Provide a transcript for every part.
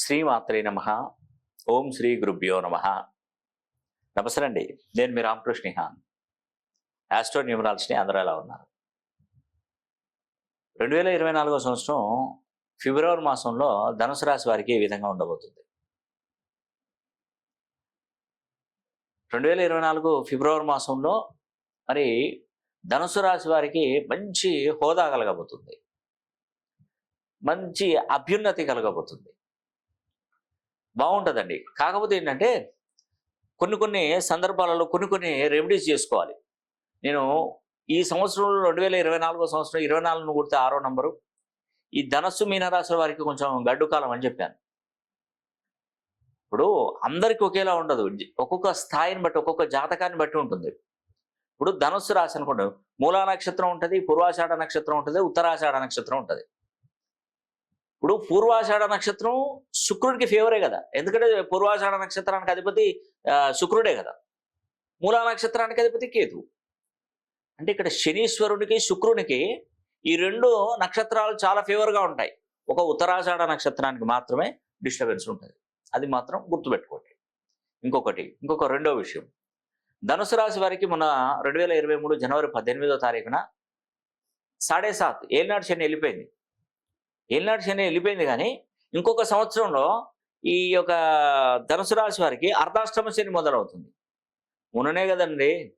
శ్రీమాత్రే నమ. ఓం శ్రీ గురుభ్యో నమ. నమస్తే అండి నేను మీ రామకృష్ణిహాన్ ఆస్ట్రో న్యూమరాలజీని అందరూ ఎలా ఉన్నారు? రెండు వేల ఇరవై నాలుగో సంవత్సరం ఫిబ్రవరి మాసంలో ధనుసు రాశి వారికి ఈ విధంగా ఉండబోతుంది. రెండు వేల ఇరవై నాలుగు ఫిబ్రవరి మాసంలో మరి ధనుసు రాశి వారికి మంచి హోదా కలగబోతుంది. మంచి అభ్యున్నతి కలగబోతుంది. బాగుంటుందండి. కాకపోతే ఏంటంటే కొన్ని కొన్ని సందర్భాలలో కొన్ని కొన్ని రెమెడీస్ చేసుకోవాలి. నేను ఈ సంవత్సరంలో రెండు వేల ఇరవై నాలుగో సంవత్సరం ఇరవై నాలుగును కుడితే ఆరో నంబరు. ఈ ధనస్సు మీనరాశుల వారికి కొంచెం గడ్డు కాలం అని చెప్పాను. ఇప్పుడు అందరికీ ఒకేలా ఉండదు. ఒక్కొక్క స్థాయిని బట్టి ఒక్కొక్క జాతకాన్ని బట్టి ఉంటుంది. ఇప్పుడు ధనుస్సు రాశి అనుకోండి మూలా నక్షత్రం ఉంటుంది పూర్వాషాఢ నక్షత్రం ఉంటుంది ఉత్తరాషాఢ నక్షత్రం ఉంటుంది. ఇప్పుడు పూర్వాషాఢ నక్షత్రం శుక్రుడికి ఫేవరే కదా. ఎందుకంటే పూర్వాషాఢ నక్షత్రానికి అధిపతి శుక్రుడే కదా. మూలా నక్షత్రానికి అధిపతి కేతు అంటే ఇక్కడ శనీశ్వరునికి శుక్రునికి ఈ రెండు నక్షత్రాలు చాలా ఫేవర్గా ఉంటాయి. ఒక ఉత్తరాషాఢ నక్షత్రానికి మాత్రమే డిస్టర్బెన్స్ ఉంటుంది. అది మాత్రం గుర్తుపెట్టుకోండి. ఇంకొకటి ఇంకొక రెండో విషయం. ధనుసు రాశి వారికి మన రెండు వేల ఇరవై మూడు జనవరి పద్దెనిమిదో తారీఖున సాడే సాత్ ఏలినాడు శని వెళ్ళిపోయింది. ఏలినాడు శని వెళ్ళిపోయింది కానీ ఇంకొక సంవత్సరంలో ఈ యొక్క ధనుసు రాశి వారికి అర్ధాష్టమ శని మొదలవుతుంది. మొన్ననే కదండి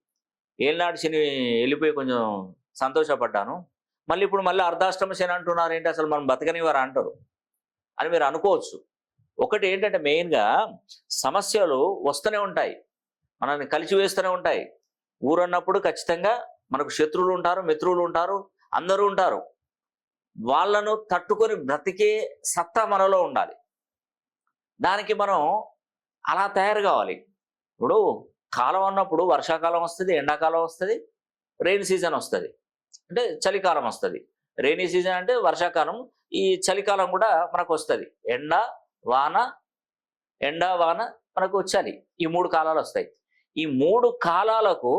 ఏలినాడు శని వెళ్ళిపోయి కొంచెం సంతోషపడ్డాను. మళ్ళీ ఇప్పుడు మళ్ళీ అర్ధాష్టమ శని అంటున్నారు ఏంటి అసలు మనం బతకనివారు అంటారు. అని మీరు అనుకోవచ్చు. ఒకటి ఏంటంటే మెయిన్గా సమస్యలు వస్తూనే ఉంటాయి. మనల్ని కలిసి వేస్తూనే ఉంటాయి. ఊరన్నప్పుడు ఖచ్చితంగా మనకు శత్రువులు ఉంటారు మిత్రులు ఉంటారు అందరూ ఉంటారు. వాళ్ళను తట్టుకొని బ్రతికే సత్తా మనలో ఉండాలి. దానికి మనం అలా తయారు కావాలి. ఇప్పుడు కాలం అన్నప్పుడు వర్షాకాలం వస్తుంది ఎండాకాలం వస్తుంది రెయిన్ సీజన్ వస్తుంది. అంటే చలికాలం వస్తుంది. రెయినీ సీజన్ అంటే వర్షాకాలం ఈ చలికాలం కూడా మనకు వస్తుంది. ఎండ వాన ఎండ వాన మనకు చలి ఈ మూడు కాలాలు వస్తాయి. ఈ మూడు కాలాలకు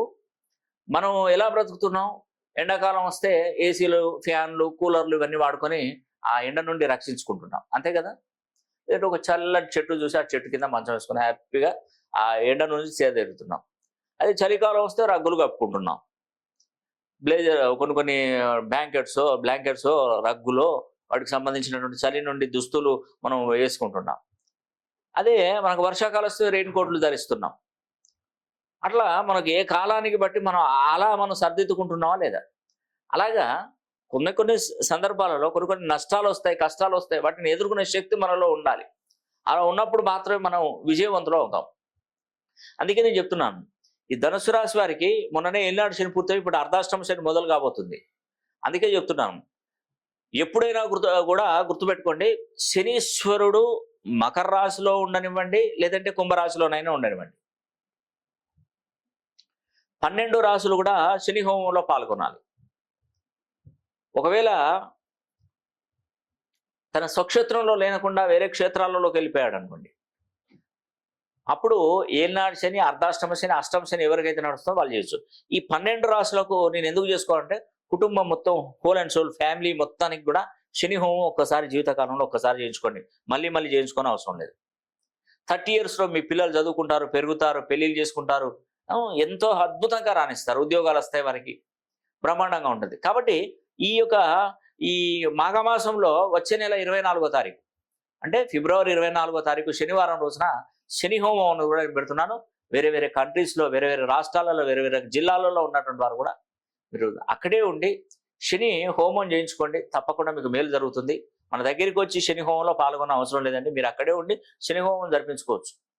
మనం ఎలా బ్రతుకుతున్నాం? ఎండాకాలం వస్తే ఏసీలు ఫ్యాన్లు కూలర్లు ఇవన్నీ వాడుకొని ఆ ఎండ నుండి రక్షించుకుంటున్నాం. అంతే కదా? ఏదో ఒక చల్లటి చెట్టు చూసి ఆ చెట్టు కింద మంచం వేసుకొని హ్యాపీగా ఆ ఎండ నుంచి చేదెరుతున్నాం అదే చలికాలం వస్తే రగ్గులు కప్పుకుంటున్నాం. బ్లేజర్ కొన్ని కొన్ని బ్లాంకెట్స్ బ్లాంకెట్స్ రగ్గులో వాటికి సంబంధించినటువంటి చలి నుండి దుస్తులు మనం వేసుకుంటున్నాం. అదే మనకు వర్షాకాలం వస్తే రెయిన్ కోట్లు ధరిస్తున్నాం. అట్లా మనకు ఏ కాలానికి బట్టి మనం అలా మనం సర్దిద్దుకుంటున్నావా లేదా? అలాగా కొన్ని కొన్ని సందర్భాలలో కొన్ని కొన్ని నష్టాలు వస్తాయి కష్టాలు వస్తాయి వాటిని ఎదుర్కొనే శక్తి మనలో ఉండాలి. అలా ఉన్నప్పుడు మాత్రమే మనం విజయవంతులు అవుతాం. అందుకే నేను చెప్తున్నాను. ఈ ధనుసు రాశి వారికి మొన్ననే ఏలినాడు శని పూర్తయి ఇప్పుడు అర్ధాష్టమ శని మొదలు కాబోతుంది. అందుకే చెప్తున్నాను. ఎప్పుడైనా గుర్తు కూడా గుర్తుపెట్టుకోండి. శనీశ్వరుడు మకర రాశిలో ఉండనివ్వండి లేదంటే కుంభరాశిలోనైనా ఉండనివ్వండి. పన్నెండు రాశులు కూడా శని హోమంలో పాల్గొనాలి. ఒకవేళ తన స్వక్షేత్రంలో లేనకుండా వేరే క్షేత్రాలలోకి వెళ్ళిపోయాడు అనుకోండి. అప్పుడు ఏనాడు శని అర్ధాష్టమ శని అష్టమ శని ఎవరికైతే నడుస్తుందో వాళ్ళు చేయొచ్చు. ఈ పన్నెండు రాశులకు నేను ఎందుకు చేసుకోవాలంటే కుటుంబం మొత్తం హోల్ అండ్ సోల్ ఫ్యామిలీ మొత్తానికి కూడా శని హోమం ఒక్కసారి జీవితకాలంలో ఒక్కసారి చేయించుకోండి. మళ్ళీ మళ్ళీ చేయించుకొని అవసరం లేదు. థర్టీ ఇయర్స్లో మీ పిల్లలు చదువుకుంటారు పెరుగుతారు పెళ్ళిళ్ళు చేసుకుంటారు. ఎంతో అద్భుతంగా రాణిస్తారు. ఉద్యోగాలు వస్తాయి వారికి. బ్రహ్మాండంగా ఉంటుంది. కాబట్టి ఈ యొక్క ఈ మాఘమాసంలో వచ్చే నెల ఇరవై నాలుగో తారీఖు. అంటే ఫిబ్రవరి ఇరవై నాలుగో తారీఖు శనివారం రోజున శని హోమం కూడా పెడుతున్నాను. వేరే వేరే కంట్రీస్లో వేరే వేరే రాష్ట్రాలలో వేరే వేరే జిల్లాలలో ఉన్నటువంటి వారు కూడా మీరు అక్కడే ఉండి శని హోమం చేయించుకోండి. తప్పకుండా మీకు మేలు జరుగుతుంది. మన దగ్గరికి వచ్చి శని హోమంలో పాల్గొన్న అవసరం లేదండి. మీరు అక్కడే ఉండి శని హోమం జరిపించుకోవచ్చు.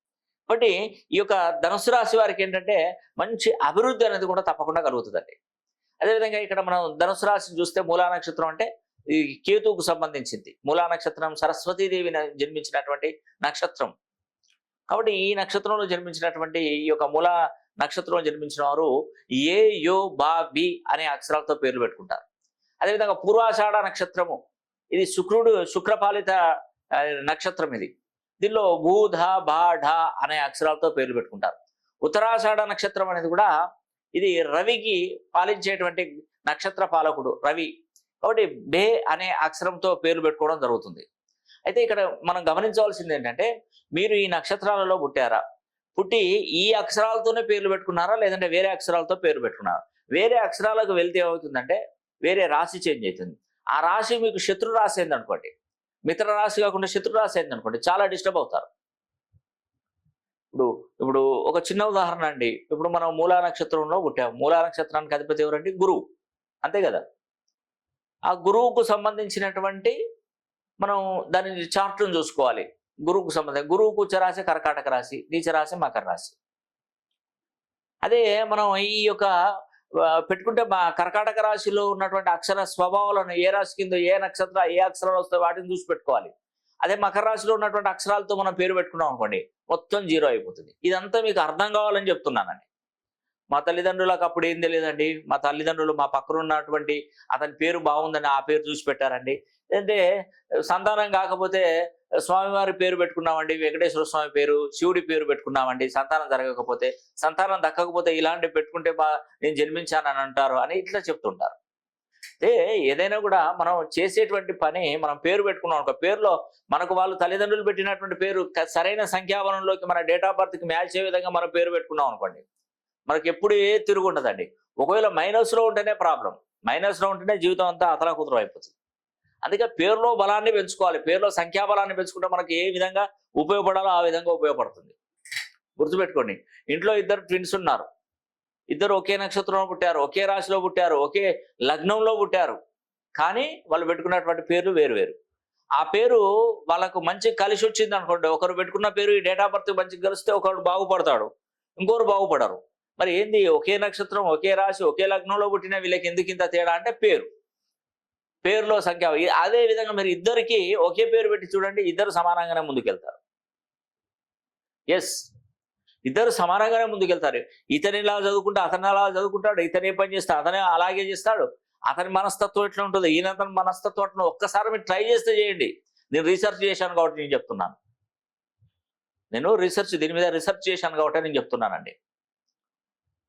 కాబట్టి ఈ యొక్క ధనుసు రాశి వారికి ఏంటంటే మంచి అభివృద్ధి అనేది కూడా తప్పకుండా కలుగుతుందండి. అదేవిధంగా ఇక్కడ మనం ధనుసు రాశిని చూస్తే మూలా నక్షత్రం అంటే ఈ కేతువుకు సంబంధించింది. మూలా నక్షత్రం సరస్వతీదేవి జన్మించినటువంటి నక్షత్రం. కాబట్టి ఈ నక్షత్రంలో జన్మించినటువంటి ఈ యొక్క మూల నక్షత్రంలో జన్మించిన వారు ఏ యో బా బి అనే అక్షరాలతో పేర్లు పెట్టుకుంటారు. అదేవిధంగా పూర్వాషాఢ నక్షత్రము. ఇది శుక్రుడు శుక్రపాలిత నక్షత్రం ఇది. దీనిలో భూధ బాఢ అనే అక్షరాలతో పేర్లు పెట్టుకుంటారు. ఉత్తరాషాఢ నక్షత్రం అనేది కూడా ఇది రవికి పాలించేటువంటి నక్షత్ర పాలకుడు రవి. కాబట్టి బే అనే అక్షరంతో పేర్లు పెట్టుకోవడం జరుగుతుంది. అయితే ఇక్కడ మనం గమనించవలసింది ఏంటంటే మీరు ఈ నక్షత్రాలలో పుట్టారా? పుట్టి ఈ అక్షరాలతోనే పేర్లు పెట్టుకున్నారా? లేదంటే వేరే అక్షరాలతో పేరు పెట్టుకున్నారా? వేరే అక్షరాలకు వెళ్తే ఏమవుతుందంటే వేరే రాశి చేంజ్ అవుతుంది. ఆ రాశి మీకు శత్రు రాశి అయింది అనుకోండి మిత్ర రాశి కాకుండా శత్రు రాశి అయింది అనుకోండి చాలా డిస్టర్బ్ అవుతారు. ఇప్పుడు ఇప్పుడు ఒక చిన్న ఉదాహరణ అండి. ఇప్పుడు మనం మూలా నక్షత్రంలో పుట్టాము. మూలా నక్షత్రానికి అధిపతి ఎవరండి? గురువు. అంతే కదా? ఆ గురువుకు సంబంధించినటువంటి మనం దాని చార్ట్ను చూసుకోవాలి. గురువుకు సంబంధం గురువుకు ఉచ్చరాశి కర్కాటక రాశి నీచరాశి మకర రాశి. అదే మనం ఈ యొక్క పెట్టుకుంటే మా కర్కాటక రాశిలో ఉన్నటువంటి అక్షర స్వభావాలను ఏ రాశి కింద ఏ నక్షత్ర ఏ అక్షరాలు వస్తాయో వాటిని చూసి పెట్టుకోవాలి. అదే మకర రాశిలో ఉన్నటువంటి అక్షరాలతో మనం పేరు పెట్టుకున్నాం అనుకోండి మొత్తం జీరో అయిపోతుంది. ఇదంతా మీకు అర్థం కావాలని చెప్తున్నానండి. మా తల్లిదండ్రులకు అప్పుడు ఏం తెలియదండి? మా తల్లిదండ్రులు మా పక్కన ఉన్నటువంటి అతని పేరు బాగుందని ఆ పేరు చూసి పెట్టారండి. అంటే సంతానం కాకపోతే స్వామివారి పేరు పెట్టుకున్నామండి వెంకటేశ్వర స్వామి పేరు శివుడి పేరు పెట్టుకున్నామండి సంతానం జరగకపోతే. సంతానం దక్కకపోతే ఇలాంటివి పెట్టుకుంటే బా నేను జన్మించానని అంటారు అని ఇట్లా చెప్తుంటారు. అంటే ఏదైనా కూడా మనం చేసేటువంటి పని మనం పేరు పెట్టుకున్నాం అనుకో పేరులో మనకు వాళ్ళు తల్లిదండ్రులు పెట్టినటువంటి పేరు సరైన సంఖ్యాబలంలోకి మన డేట్ ఆఫ్ బర్త్కి మ్యాచ్ అయ్యే విధంగా మనం పేరు పెట్టుకున్నాం అనుకోండి మనకి ఎప్పుడు ఏ తిరుగు ఉండదండి ఒకవేళ మైనస్లో ఉంటేనే ప్రాబ్లం మైనస్లో ఉంటేనే జీవితం అంతా అతలా కుదురు అయిపోతుంది. అందుకే పేరులో బలాన్ని పెంచుకోవాలి. పేరులో సంఖ్యాబలాన్ని పెంచుకుంటే మనకి ఏ విధంగా ఉపయోగపడాలో ఆ విధంగా ఉపయోగపడుతుంది. గుర్తుపెట్టుకోండి. ఇంట్లో ఇద్దరు ట్విన్స్ ఉన్నారు. ఇద్దరు ఒకే నక్షత్రంలో పుట్టారు. ఒకే రాశిలో పుట్టారు. ఒకే లగ్నంలో పుట్టారు. కానీ వాళ్ళు పెట్టుకున్నటువంటి పేర్లు వేరు వేరు. ఆ పేరు వాళ్ళకు మంచి కలిసి వచ్చింది అనుకోండి. ఒకరు పెట్టుకున్న పేరు ఈ డేట్ ఆఫ్ బర్త్ మంచిగా కలిస్తే ఒకరు బాగుపడతాడు. ఇంకోరు బాగుపడరు. మరి ఏంది? ఒకే నక్షత్రం ఒకే రాశి ఒకే లగ్నంలో పుట్టిన వీళ్ళకి ఎందుకు ఇంత తేడా అంటే పేరు. పేరులో సంఖ్య అదే విధంగా మీరు ఇద్దరికి ఒకే పేరు పెట్టి చూడండి ఇద్దరు సమానంగానే ముందుకెళ్తారు. ఎస్ ఇద్దరు సమానంగానే ముందుకెళ్తారు. ఇతని ఇలా చదువుకుంటే అతను అలా చదువుకుంటాడు ఇతనే పని చేస్తే అతనే అలాగే చేస్తాడు. అతని మనస్తత్వం ఎట్లా ఉంటుంది? ఈయన అతని మనస్తత్వం ఎట్లా ఒక్కసారి మీరు ట్రై చేస్తే చేయండి. నేను రీసెర్చ్ చేశాను కాబట్టి నేను చెప్తున్నాను. నేను రీసెర్చ్ దీని మీద రీసెర్చ్ చేశాను కాబట్టి నేను చెప్తున్నానండి.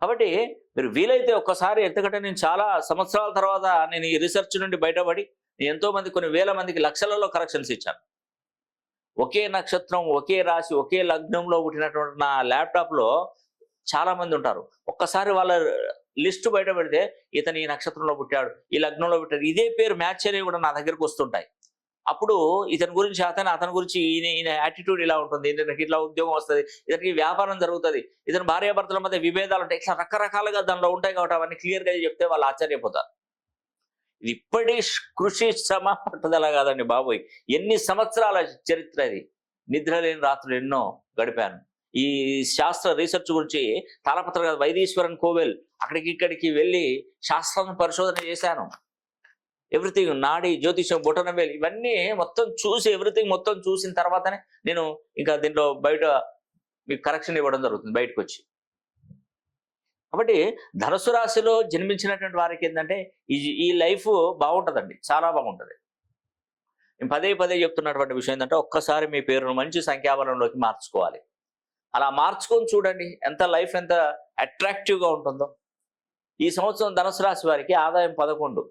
కాబట్టి మీరు వీలైతే ఒక్కసారి ఎందుకంటే నేను చాలా సంవత్సరాల తర్వాత నేను ఈ రీసెర్చ్ నుండి బయటపడి నేను ఎంతో మంది కొన్ని వేల మందికి లక్షలలో కరెక్షన్స్ ఇచ్చాను. ఒకే నక్షత్రం ఒకే రాశి ఒకే లగ్నంలో పుట్టినటువంటి నా ల్యాప్టాప్లో చాలా మంది ఉంటారు. ఒక్కసారి వాళ్ళ లిస్టు బయట పెడితే ఇతను ఈ నక్షత్రంలో పుట్టాడు ఈ లగ్నంలో పుట్టాడు. ఇదే పేరు మ్యాచ్ అనేవి కూడా నా దగ్గరకు వస్తుంటాయి. అప్పుడు ఇతని గురించి అతను అతని గురించి ఈయన ఈయన యాటిట్యూడ్ ఇలా ఉంటుంది. ఇతనికి ఇట్లా ఉద్యోగం వస్తుంది. ఇతనికి వ్యాపారం జరుగుతుంది. ఇతని భార్యాభర్తల మధ్య విభేదాలు ఉంటాయి. ఇట్లా రకరకాలుగా దానిలో ఉంటాయి కాబట్టి అవన్నీ క్లియర్గా చెప్తే వాళ్ళు ఆశ్చర్యపోతారు. ఇది ఇప్పటి కృషి శ్రమ పట్టుదల కాదండి బాబోయ్. ఎన్ని సంవత్సరాల చరిత్ర ఇది? నిద్ర లేని రాత్రులు ఎన్నో గడిపాను. ఈ శాస్త్ర రీసెర్చ్ గురించి తాళపత్ర వైదీశ్వరన్ కోవెల్ అక్కడికి ఇక్కడికి వెళ్ళి శాస్త్రం పరిశోధన చేశాను. ఎవ్రీథింగ్ నాడి జ్యోతిషం బొటనవేల్ ఇవన్నీ మొత్తం చూసి ఎవ్రీథింగ్ మొత్తం చూసిన తర్వాతనే నేను ఇంకా దీంట్లో బయట మీకు కరెక్షన్ ఇవ్వడం జరుగుతుంది బయటకు వచ్చి కాబట్టి ధనుసు రాశిలో జన్మించినటువంటి వారికి ఏంటంటే ఈ ఈ లైఫ్ బాగుంటుందండి. చాలా బాగుంటుంది. నేను పదే పదే చెప్తున్నటువంటి విషయం ఏంటంటే ఒక్కసారి మీ పేరును మంచి సంఖ్యాబలంలోకి మార్చుకోవాలి. అలా మార్చుకొని చూడండి ఎంత లైఫ్ ఎంత అట్రాక్టివ్గా ఉంటుందో. ఈ సంవత్సరం ధనుసు రాశి వారికి ఆదాయం పదకొండు.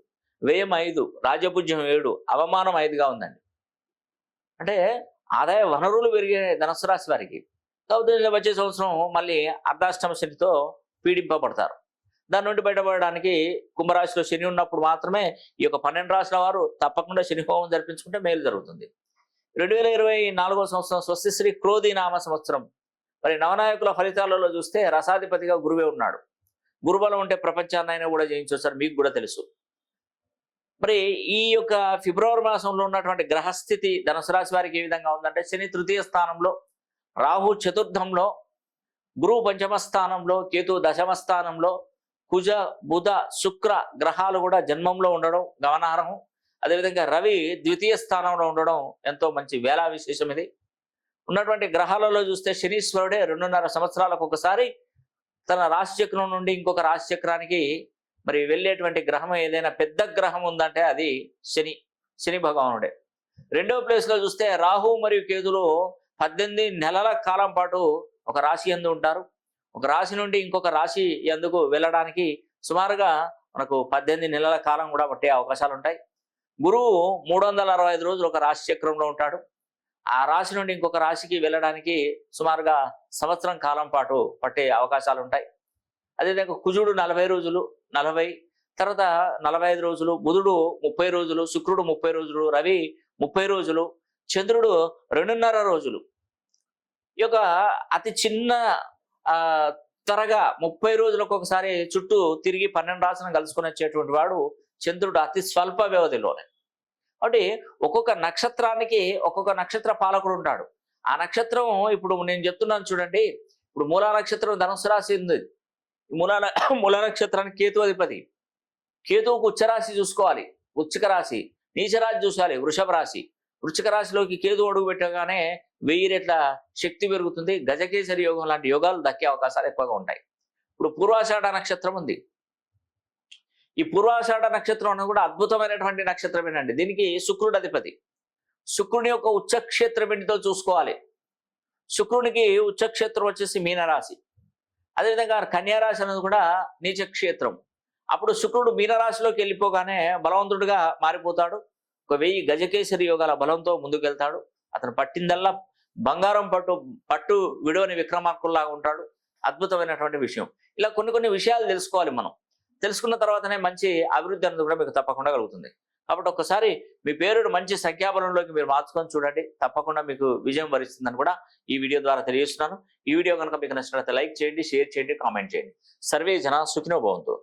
వ్యయం ఐదు రాజపూజ్యం ఏడు అవమానం ఐదుగా ఉందండి. అంటే ఆదాయ వనరులు పెరిగే ధనస్సు రాశి వారికి కాకపోతే వచ్చే సంవత్సరం మళ్ళీ అర్ధాష్టమ శనితో పీడింపబడతారు. దాని నుండి బయటపడడానికి కుంభరాశిలో శని ఉన్నప్పుడు మాత్రమే ఈ యొక్క పన్నెండు రాశుల వారు తప్పకుండా శని హోమం జరిపించుకుంటే మేలు జరుగుతుంది. రెండు వేల ఇరవై నాలుగో సంవత్సరం స్వస్తిశ్రీ క్రోధి నామ సంవత్సరం. మరి నవనాయకుల ఫలితాలలో చూస్తే రసాధిపతిగా గురువే ఉన్నాడు. గురుబలం ఉంటే ప్రపంచాన్నైనా కూడా జయించవచ్చు సార్ మీకు కూడా తెలుసు. మరి ఈ యొక్క ఫిబ్రవరి మాసంలో ఉన్నటువంటి గ్రహస్థితి ధనుసు రాశి వారికి ఏ విధంగా ఉందంటే శని తృతీయ స్థానంలో రాహు చతుర్థంలో గురువు పంచమ స్థానంలో కేతు దశమ స్థానంలో కుజ బుధ శుక్ర గ్రహాలు కూడా జన్మంలో ఉండడం గమనార్హం. అదేవిధంగా రవి ద్వితీయ స్థానంలో ఉండడం ఎంతో మంచి వేళా విశేషం ఇది. ఉన్నటువంటి గ్రహాలలో చూస్తే శనీశ్వరుడే రెండున్నర సంవత్సరాలకు ఒకసారి తన రాశిచక్రం నుండి ఇంకొక రాశిచక్రానికి మరి వెళ్ళేటువంటి గ్రహం ఏదైనా పెద్ద గ్రహం ఉందంటే అది శని శని భగవానుడే. రెండవ ప్లేస్లో చూస్తే రాహు మరియు కేతులు పద్దెనిమిది నెలల కాలం పాటు ఒక రాశి ఎందు ఉంటారు. ఒక రాశి నుండి ఇంకొక రాశి ఎందుకు వెళ్ళడానికి సుమారుగా మనకు పద్దెనిమిది నెలల కాలం కూడా పట్టే అవకాశాలు ఉంటాయి. గురువు మూడు వందల అరవై ఐదు రోజులు ఒక రాశి చక్రంలో ఉంటాడు. ఆ రాశి నుండి ఇంకొక రాశికి వెళ్ళడానికి సుమారుగా సంవత్సరం కాలం పాటు పట్టే అవకాశాలు ఉంటాయి. అదేవిధంగా కుజుడు నలభై రోజులు నలభై తర్వాత నలభై ఐదు రోజులు బుధుడు ముప్పై రోజులు శుక్రుడు ముప్పై రోజులు రవి ముప్పై రోజులు చంద్రుడు రెండున్నర రోజులు. ఈ యొక్క అతి చిన్న త్వరగా ముప్పై రోజులకు ఒకసారి చుట్టూ తిరిగి పన్నెండు రాసులను కలుసుకొని వచ్చేటువంటి వాడు చంద్రుడు అతి స్వల్ప వ్యవధిలోనే. కాబట్టి ఒక్కొక్క నక్షత్రానికి ఒక్కొక్క నక్షత్ర పాలకుడు ఉంటాడు. ఆ నక్షత్రం ఇప్పుడు నేను చెప్తున్నాను చూడండి. ఇప్పుడు మూలా నక్షత్రం ధనుసు రాశి ఉంది. మూలా మూల నక్షత్రానికి కేతు అధిపతి. కేతువుకు ఉచ్చరాశి చూసుకోవాలి. ఉచ్చక రాశి నీచరాశి చూసుకోవాలి వృషభ రాశి. వృచ్చిక రాశిలోకి కేతు అడుగు పెట్టగానే వెయ్యి రెట్ల శక్తి పెరుగుతుంది. గజకేసరి యోగం లాంటి యోగాలు దక్కే అవకాశాలు ఎక్కువగా ఉంటాయి. ఇప్పుడు పూర్వాషాఢ నక్షత్రం ఉంది. ఈ పూర్వాషాఢ నక్షత్రం అనేది కూడా అద్భుతమైనటువంటి నక్షత్రమేనండి దీనికి శుక్రుడు అధిపతి. శుక్రుని యొక్క ఉచ్చక్షేత్రం ఏంటితో చూసుకోవాలి. శుక్రునికి ఉచ్చక్షేత్రం వచ్చేసి మీనరాశి. అదేవిధంగా కన్యారాశి అనేది కూడా నీచ క్షేత్రం అప్పుడు శుక్రుడు మీనరాశిలోకి వెళ్ళిపోగానే బలవంతుడిగా మారిపోతాడు. ఒక వెయ్యి గజకేశ్వరి యోగాల బలంతో ముందుకెళ్తాడు. అతను పట్టిందల్లా బంగారం పట్టు పట్టు విడవని విక్రమార్కుల్లాగా ఉంటాడు. అద్భుతమైనటువంటి విషయం. ఇలా కొన్ని కొన్ని విషయాలు తెలుసుకోవాలి మనం. తెలుసుకున్న తర్వాతనే మంచి అభివృద్ధి అనేది కూడా మీకు తప్పకుండా కలుగుతుంది. కాబట్టి ఒక్కసారి మీ పేరును మంచి సంఖ్యాబలంలోకి మీరు మార్చుకొని చూడండి. తప్పకుండా మీకు విజయం వరిస్తుందని కూడా ఈ వీడియో ద్వారా తెలియజేస్తున్నాను. ఈ వీడియో కనుక మీకు నచ్చినట్లయితే లైక్ చేయండి షేర్ చేయండి కామెంట్ చేయండి. సర్వే జన సుఖినో భవంతు.